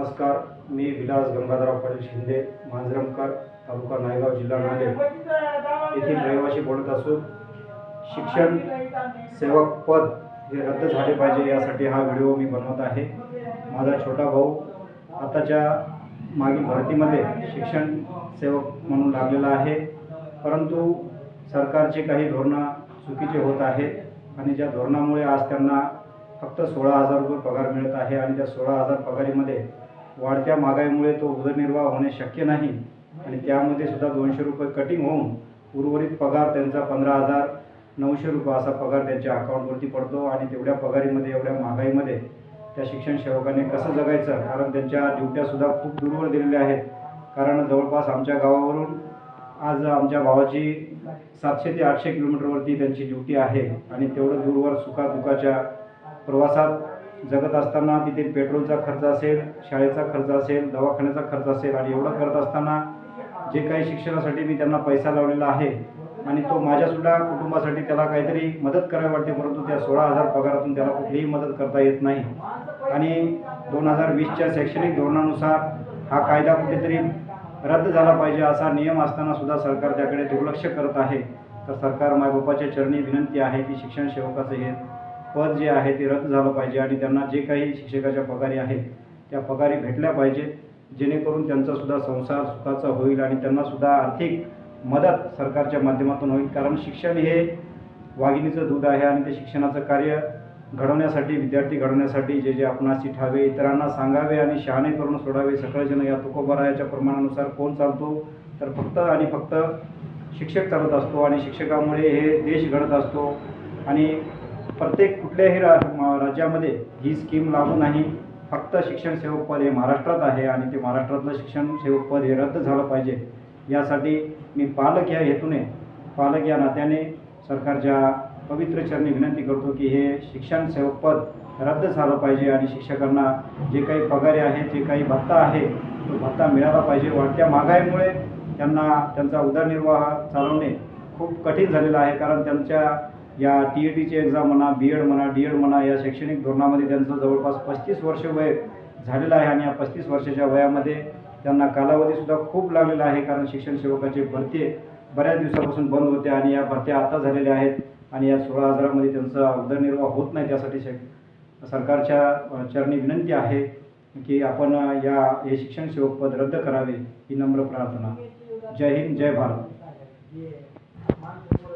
नमस्कार मी विलास गंगाधरराव पाटील शिंदे मांजरमकर तालुका नायगाव जिल्हा नांदेड. येथील रहिवाशी बोलत असून शिक्षण सेवक पद हे रद्द झाले पाहिजे यासाठी हा व्हिडिओ मी बनवत आहे. माझा छोटा भाऊ आताच्या मागील भरतीमध्ये शिक्षण सेवक म्हणून लागलेला आहे. परंतु सरकारचे काही धोरणं चुकीचे होत आहेत आणि ज्या धोरणामुळे आज त्यांना फक्त सोळा हजार रुपये पगार मिळत आहे आणि त्या सोळा हजार पगारीमध्ये वाढत्या महागाईमुळे तो उदरनिर्वाह होणे शक्य नाही आणि त्यामध्ये सुद्धा दोनशे रुपये कटिंग होऊन उर्वरित पगार त्यांचा पंधरा हजार नऊशे रुपये असा पगार त्यांच्या अकाउंटवरती पडतो आणि तेवढ्या पगारीमध्ये एवढ्या महागाईमध्ये त्या शिक्षण सेवकाने कसं जगायचं? कारण त्यांच्या ड्युट्यासुद्धा खूप दूरवर दिलेल्या आहेत. कारण जवळपास आमच्या गावावरून आज आमच्या भावाची सातशे ते आठशे किलोमीटरवरती त्यांची ड्युटी आहे आणि तेवढं दूरवर सुखादुखाच्या प्रवासात जगत असताना तिथे पेट्रोलचा खर्च असेल शाळेचा खर्च असेल दवाखान्याचा खर्च असेल आणि एवढं करत असताना जे काही शिक्षणासाठी मी त्यांना पैसा लावलेला आहे आणि तो माझ्यासुद्धा कुटुंबासाठी त्याला काहीतरी मदत करावी वाटते परंतु त्या सोळा हजार पगारातून त्याला कुठलीही मदत करता येत नाही. आणि दोन हजार वीसच्या शैक्षणिक धोरणानुसार हा कायदा कुठेतरी रद्द झाला पाहिजे असा नियम असताना सुद्धा सरकार त्याकडे दुर्लक्ष करत आहे. तर सरकार मायबापाच्या चरणी विनंती आहे की शिक्षण सेवकाचं हे पद जे आहे ते रद्द झालं पाहिजे आणि त्यांना जे काही शिक्षकाच्या पगारी आहेत त्या पगारी भेटल्या पाहिजेत जेणेकरून त्यांचासुद्धा संसार सुखाचा होईल आणि त्यांनासुद्धा आर्थिक मदत सरकारच्या माध्यमातून होईल. कारण शिक्षण हे वाघिणीचं दूध आहे आणि ते शिक्षणाचं कार्य घडवण्यासाठी विद्यार्थी घडवण्यासाठी जे जे आपणास ठावे इतरांना सांगावे आणि शहाणे करून सोडावे सगळेजण या तुकोबरायाच्या प्रमाणानुसार कोण चालतो तर फक्त आणि फक्त शिक्षक चालत असतो आणि शिक्षकामुळे हे देश घडत असतो. आणि प्रत्येक कुठल्याही रा राज्यामध्ये ही स्कीम लागू नाही. फक्त शिक्षण सेवक पद हे महाराष्ट्रात आहे आणि ते महाराष्ट्रातलं शिक्षण सेवक पद हे रद्द झालं पाहिजे. यासाठी मी पालक या हेतूने पालक या नात्याने सरकारच्या पवित्र चरणी विनंती करतो की हे शिक्षण सेवक पद रद्द झालं पाहिजे आणि शिक्षकांना जे काही पगारे आहे जे काही भत्ता आहे तो भत्ता मिळाला पाहिजे. वाढत्या महागाईमुळे त्यांना त्यांचा उदरनिर्वाह चालवणे खूप कठीण झालेला आहे कारण त्यांच्या या टी ए टीची एक्झाम म्हणा बी एड म्हणा डी एड म्हणा या शैक्षणिक धोरणामध्ये त्यांचं जवळपास पस्तीस वर्ष वय झालेलं आहे आणि या पस्तीस वर्षाच्या वयामध्ये त्यांना कालावधीसुद्धा खूप लागलेला आहे कारण शिक्षण सेवकाची भरती बऱ्याच दिवसापासून बंद होते आणि या भरत्या आता झालेल्या आहेत आणि या सोळा हजारामध्ये त्यांचा उदरनिर्वाह होत नाही. त्यासाठी शे सरकारच्या चरणी विनंती आहे की आपण या हे शिक्षण सेवक पद रद्द करावे ही नम्र प्रार्थना. जय हिंद जय भारत.